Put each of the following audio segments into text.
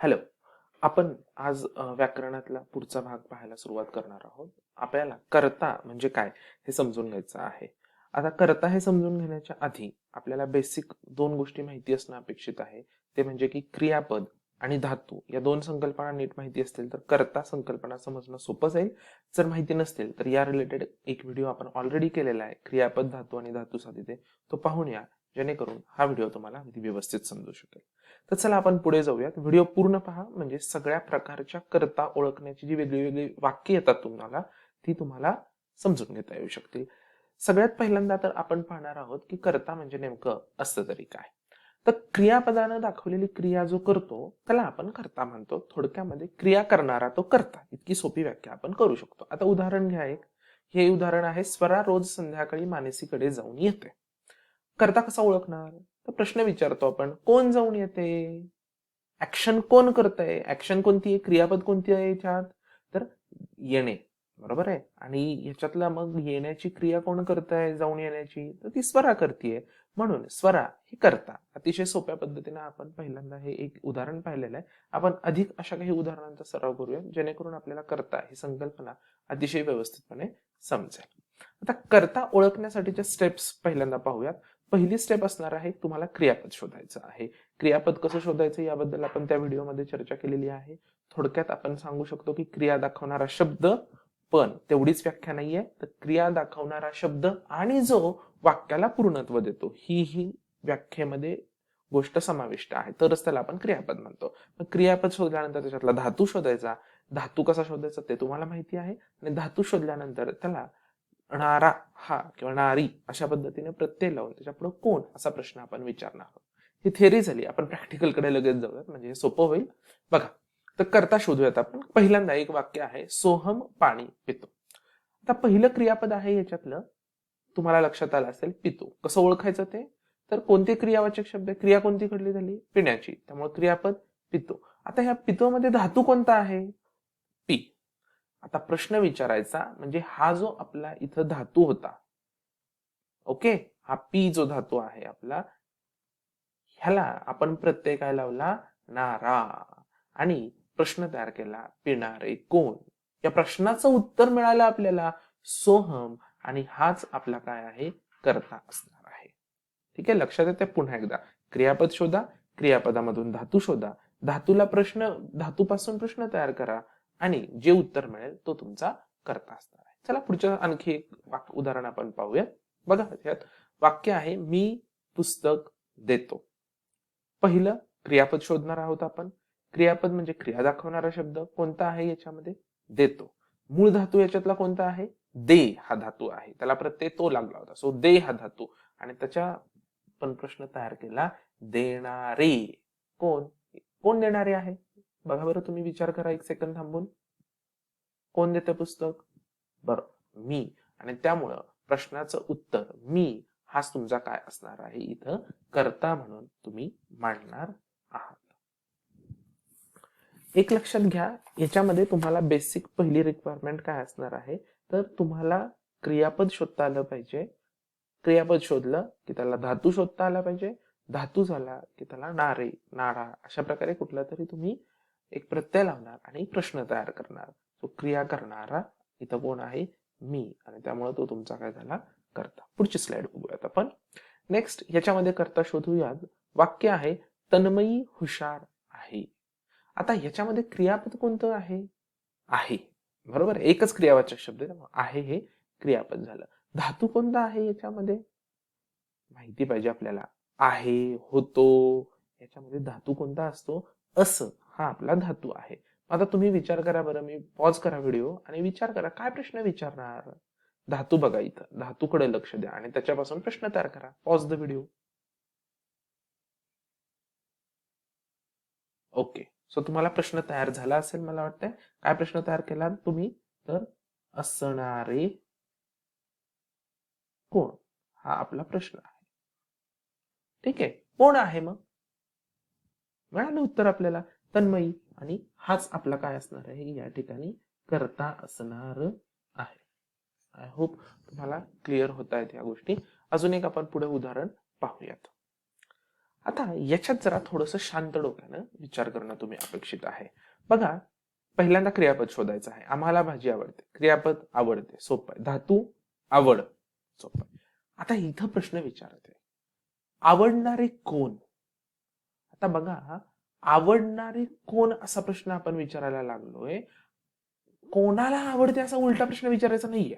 Hello आपण आज व्याकरणातला पुढचा भाग पाहायला सुरुवात करणार आहोत. आपल्याला कर्ता म्हणजे काय हे समजून घ्यायचं आहे. आता कर्ता हे समजून घेण्याच्या आधी आपल्याला बेसिक दोन गोष्टी माहिती असणं अपेक्षित आहे. ते म्हणजे की क्रियापद आणि धातू या दोन संकल्पना नीट माहिती असतील तर कर्ता संकल्पना समजणं सोपं जाईल. जर माहिती नसतील तर या रिलेटेड एक व्हिडिओ आपण ऑलरेडी केलेला आहे. क्रियापद धातू आणि धातू साधिते. तो पाहून या. जेणेकरून हा व्हिडिओ तुम्हाला अगदी व्यवस्थित समजू शकेल. तर चला आपण पुढे जाऊयात. व्हिडिओ पूर्ण पहा म्हणजे सगळ्या प्रकारच्या कर्ता ओळखण्याची जी वेगळी वेगळी वाक्य येतात तुम्हाला ती तुम्हाला समजून घेता येऊ शकतील. सगळ्यात पहिल्यांदा तर आपण पाहणार आहोत की कर्ता म्हणजे नेमकं असतं तरी काय. तर क्रियापदानं दाखवलेली क्रिया जो करतो त्याला आपण करता म्हणतो. थोडक्यामध्ये क्रिया करणारा तो करता. इतकी सोपी व्याख्या आपण करू शकतो. आता उदाहरण घ्या एक. हे उदाहरण आहे स्वरा रोज संध्याकाळी मानसीकडे जाऊन येते. कर्ता कसा ओळखणार? तर प्रश्न विचारतो आपण कोण जाऊन येते? ऍक्शन कोण करतंय? ऍक्शन कोणती आहे? क्रियापद कोणती आहे याच्यात? तर येणे बरोबर आहे? आणि याच्यातला मग येण्याची क्रिया कोण करताय जाऊन येण्याची? तर ती स्वरा करतीये. म्हणून स्वरा ही करता. अतिशय सोप्या पद्धतीने आपण पहिल्यांदा हे एक उदाहरण पाहिलेलं आहे. आपण अधिक अशा काही उदाहरणांचा सराव करूया जेणेकरून आपल्याला करता ही संकल्पना अतिशय व्यवस्थितपणे समजेल. आता करता ओळखण्यासाठीच्या स्टेप्स पहिल्यांदा पाहूयात. पहिली स्टेप असणार आहे तुम्हाला क्रियापद शोधायचं आहे. क्रियापद कसं शोधायचं याबद्दल आपण त्या व्हिडिओमध्ये चर्चा केलेली आहे. थोडक्यात आपण सांगू शकतो की क्रिया दाखवणारा शब्द पण तेवढीच व्याख्या नाहीये तर क्रिया दाखवणारा शब्द आणि जो वाक्याला पूर्णत्व देतो ही ही व्याख्येमध्ये गोष्ट समाविष्ट आहे. तरच त्याला आपण क्रियापद म्हणतो. मग क्रियापद शोधल्यानंतर त्याच्यातला धातू शोधायचा. धातू कसा शोधायचा ते तुम्हाला माहिती आहे. आणि धातू शोधल्यानंतर त्याला नारा हा किंवा नारी अशा पद्धतीने प्रत्यय लावून त्याच्यापुढे कोण असा प्रश्न आपण विचारणार आहोत? ही थेअरी झाली. आपण प्रॅक्टिकलकडे लगेच जाऊयात. म्हणजे हे सोपं होईल. बघा तर करता शोधूयात आपण. पहिल्यांदा एक वाक्य आहे सोहम पाणी पितो. आता पहिलं क्रियापद आहे याच्यातलं. तुम्हाला लक्षात आलं असेल पितो. कसं ओळखायचं ते? तर कोणते क्रियावाचक शब्द क्रिया कोणती घडली झाली? पिण्याची. त्यामुळे क्रियापद पितो. आता ह्या पितोमध्ये धातू कोणता आहे? आता प्रश्न विचारायचा म्हणजे हा जो आपला इथं धातू होता ओके? हा पी जो धातू आहे आपला ह्याला आपण प्रत्यय काय लावला? नारा. आणि प्रश्न तयार केला पिणारे कोण? या प्रश्नाचं उत्तर मिळालं आपल्याला. सोहम आणि हाच आपला काय आहे? करता असणार आहे. ठीक आहे? लक्षात येते पुन्हा एकदा. क्रियापद शोधा क्रियापदामधून धातू शोधा. धातूला प्रश्न धातूपासून प्रश्न तयार करा. आणि जे उत्तर मिळेल तो तुमचा करता असणार आहे. चला पुढच्या आणखी एक वाक्य उदाहरण आपण पाहूया. बघा यात वाक्य आहे मी पुस्तक देतो. पहिलं क्रियापद शोधणार आहोत आपण. क्रियापद म्हणजे क्रिया दाखवणारा शब्द कोणता आहे याच्यामध्ये? देतो. मूळ धातू याच्यातला कोणता आहे? दे हा धातू आहे. त्याला प्रत्यय तो लागला होता. सो दे हा धातू. आणि त्याच्या पण प्रश्न तयार केला देणारे. कोण? कोण देणारे आहे? बघा बरं तुम्ही विचार करा एक सेकंद थांबून. कोण देते पुस्तक? बरं मी. आणि त्यामुळं प्रश्नाचं उत्तर मी हाच तुमचा काय असणार आहे इथं? करता म्हणून तुम्ही मांडणार आहात. एक लक्षात घ्या याच्यामध्ये तुम्हाला बेसिक पहिली रिक्वायरमेंट काय असणार आहे? तर तुम्हाला क्रियापद शोधता आलं पाहिजे. क्रियापद शोधलं की त्याला धातू शोधता आला पाहिजे. धातू झाला की त्याला नारे नारा अशा प्रकारे कुठला तरी तुम्ही एक प्रत्यय लावणार आणि प्रश्न तयार करणार. तो क्रिया करणारा इथं कोण आहे? मी. आणि त्यामुळे तो तुमचा काय झाला? करता. पुढची स्लाइड बघूयात आपण. नेक्स्ट याच्यामध्ये करता शोधूयात. वाक्य आहे तन्मयी हुशार आहे. आता याच्यामध्ये क्रियापद कोणतं आहे? आहे. बरोबर? एकच क्रियावाचक शब्द आहे. आहे हे क्रियापद झालं. धातू कोणता आहे याच्यामध्ये माहिती पाहिजे आपल्याला. आहे होतो. याच्यामध्ये धातू कोणता असतो? असं. हा आपला धातू आहे. आता तुम्ही विचार करा बरं मी पॉज करा व्हिडिओ आणि विचार करा काय प्रश्न विचारणार? धातू बघा इथं. धातूकडे लक्ष द्या आणि त्याच्यापासून प्रश्न तयार करा. Pause the video okay so तुम्हाला प्रश्न तयार झाला असेल मला वाटतंय. काय प्रश्न तयार केला तुम्ही? तर असणारे कोण? हा आपला प्रश्न आहे. ठीक आहे. कोण आहे मग? मिळालं उत्तर आपल्याला. तन्मयी. आणि हाच आपला काय असणार आहे? या ठिकाणी करता असणार आहे. आय होप तुम्हाला क्लिअर होत आहेत या गोष्टी. अजून एक आपण पुढे उदाहरण पाहूयात. आता याच्यात जरा थोडस शांत डोक्यानं विचार करणं तुम्ही अपेक्षित आहे. बघा पहिल्यांदा क्रियापद शोधायचं आहे. आम्हाला भाजी आवडते. क्रियापद आवडते. सोपं आहे. धातू आवड. सोपं आहे. आता इथं प्रश्न विचारत. आहे आवडणारे कोण? आता बघा आवडणारे कोण? असा प्रश्न आपण विचारायला लागलोय. कोणाला आवडते असा उलटा प्रश्न विचारायचा नाहीये.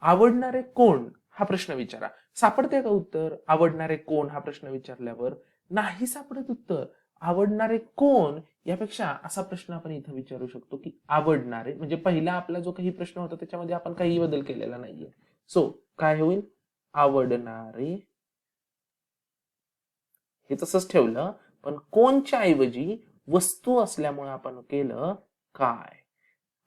आवडणारे कोण? हा प्रश्न विचारा. सापडते का उत्तर? आवडणारे कोण? हा प्रश्न विचारल्यावर नाही सापडत उत्तर. आवडणारे कोण? यापेक्षा असा प्रश्न आपण इथं विचारू शकतो की आवडणारे म्हणजे पहिला आपला जो काही प्रश्न होता त्याच्यामध्ये आपण काही बदल केलेला नाहीये. सो काय होईल? आवडणारे. हे तसंच ठेवलं. पण कोणच्या ऐवजी वस्तू असल्यामुळे आपण केलं काय?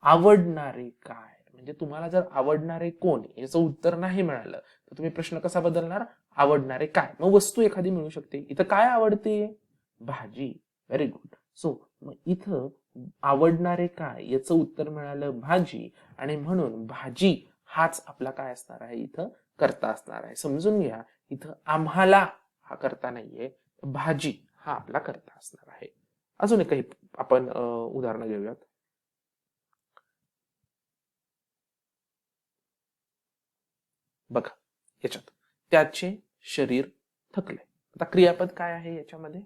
आवडणारे काय? म्हणजे तुम्हाला जर आवडणारे कोण? याचं उत्तर नाही मिळालं तर तुम्ही प्रश्न कसा बदलणार? आवडणारे काय? मग वस्तू एखादी मिळू शकते. इथं काय आवडते? भाजी. व्हेरी गुड सो मग इथं आवडणारे काय? याचं उत्तर मिळालं भाजी. आणि म्हणून भाजी हाच आपला काय असणार आहे? इथं करता असणार आहे. समजून घ्या इथं आम्हाला हा करता नाहीये. भाजी हा आपला करता असणार आहे. अजून एक काही आपण उदाहरणं घेऊयात. बघा याच्यात त्याचे शरीर थकले. आता क्रियापद काय आहे याच्यामध्ये?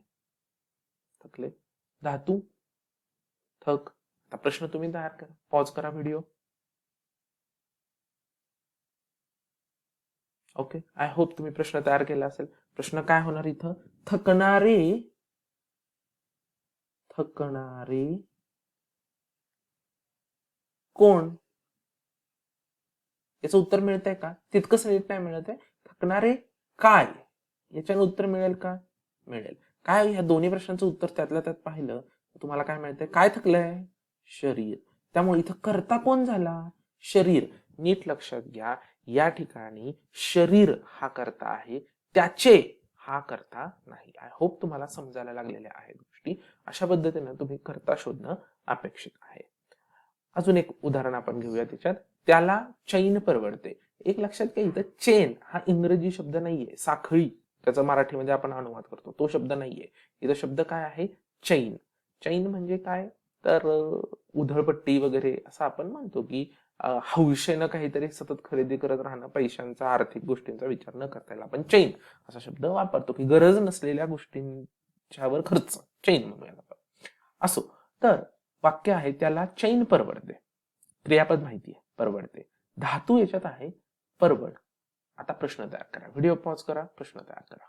थकले. धातू थक. आता प्रश्न तुम्ही तयार करा. पॉज करा व्हिडिओ ओके आय होप तुम्ही प्रश्न तयार केला असेल. प्रश्न काय होणार इथं? थकणारे थकणारे कोण? याचं उत्तर मिळतंय का? तितकंच नीट नाही मिळत आहे. थकणारे काय? याच्यानं उत्तर मिळेल का? मिळेल. काय ह्या दोन्ही प्रश्नांचं उत्तर त्यातल्या त्यात पाहिलं तुम्हाला काय मिळतंय काय थकलंय? शरीर. त्यामुळे इथं करता कोण झाला? शरीर. नीट लक्षात घ्या. या ठिकाणी शरीर हा करता आहे. त्याचे हा करता नाही. आय होप तुम्हाला समजायला लागलेल्या आहेत गोष्टी. अशा पद्धतीनं तुम्ही करता शोधणं अपेक्षित आहे. अजून एक उदाहरण आपण घेऊया त्याच्यात. त्याला चैन परवडते. एक लक्षात घ्या इथं चेन हा इंग्रजी शब्द नाहीये. साखळी त्याचा मराठीमध्ये आपण अनुवाद करतो. तो शब्द नाहीये. इथं शब्द काय आहे? चैन. चैन म्हणजे काय? तर उधळपट्टी वगैरे असं आपण म्हणतो की हौशेनं काहीतरी सतत खरेदी करत राहणं पैशांचा आर्थिक गोष्टींचा विचार न करता येईल आपण चैन असा शब्द वापरतो की गरज नसलेल्या गोष्टींच्यावर खर्च. चैन म्हणूया असो तर वाक्य आहे त्याला चैन परवडते. क्रियापद माहिती आहे परवडते. धातू याच्यात आहे परवड. आता प्रश्न तयार करा. व्हिडिओ पॉज करा प्रश्न तयार करा.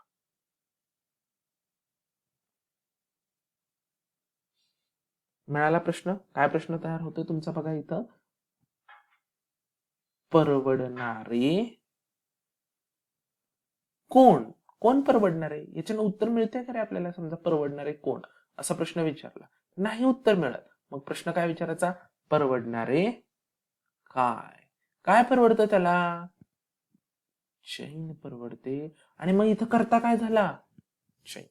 मिळाला प्रश्न? काय प्रश्न तयार होतोय तुमचा बघा इथं? परवडणारे? कोण? कोण परवडणारे? याच्यानं उत्तर मिळते का रे आपल्याला? समजा परवडणारे कोण? असा प्रश्न विचारला. नाही उत्तर मिळत. मग प्रश्न काय विचारायचा? परवडणारे काय? काय परवडतं त्याला? चैन परवडते. आणि मग इथं करता काय झाला? चैन.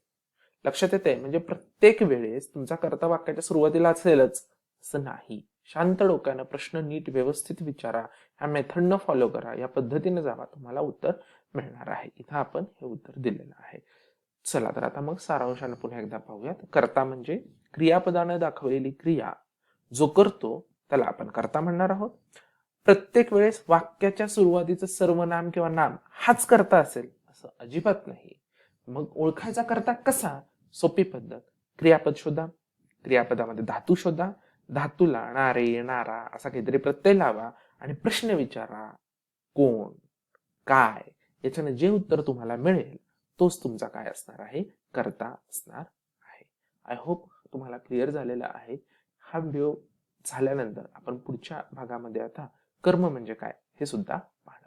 लक्षात येते म्हणजे प्रत्येक वेळेस तुमचा करता वाक्याच्या सुरुवातीला असेलच. असं नाही. शांत डोक्यानं प्रश्न नीट व्यवस्थित विचारा. ह्या मेथडनं फॉलो करा. या पद्धतीने जावा तुम्हाला उत्तर मिळणार आहे. इथं आपण हे उत्तर दिलेलं आहे. चला तर आता मग सारांशाने पुन्हा एकदा पाहूयात. करता म्हणजे क्रियापदानं दाखवलेली क्रिया. जो करतो त्याला आपण करता म्हणणार आहोत. प्रत्येक वेळेस वाक्याच्या सुरुवातीचं सर्वनाम किंवा नाम हाच करता असेल असं अजिबात नाही. मग ओळखायचा करता कसा? सोपी पद्धत. क्रियापद शोधा. क्रियापदामध्ये धातू शोधा. धातूला नारे नारा असा काहीतरी प्रत्यय लावा आणि प्रश्न विचारा. कोण? काय? याच्यानं जे उत्तर तुम्हाला मिळेल तोच तुमचा काय असणार आहे? करता असणार आहे. आय होप तुम्हाला क्लिअर झालेला आहे. हा व्हिडिओ झाल्यानंतर आपण पुढच्या भागामध्ये आता कर्म म्हणजे काय हे सुद्धा पाहणार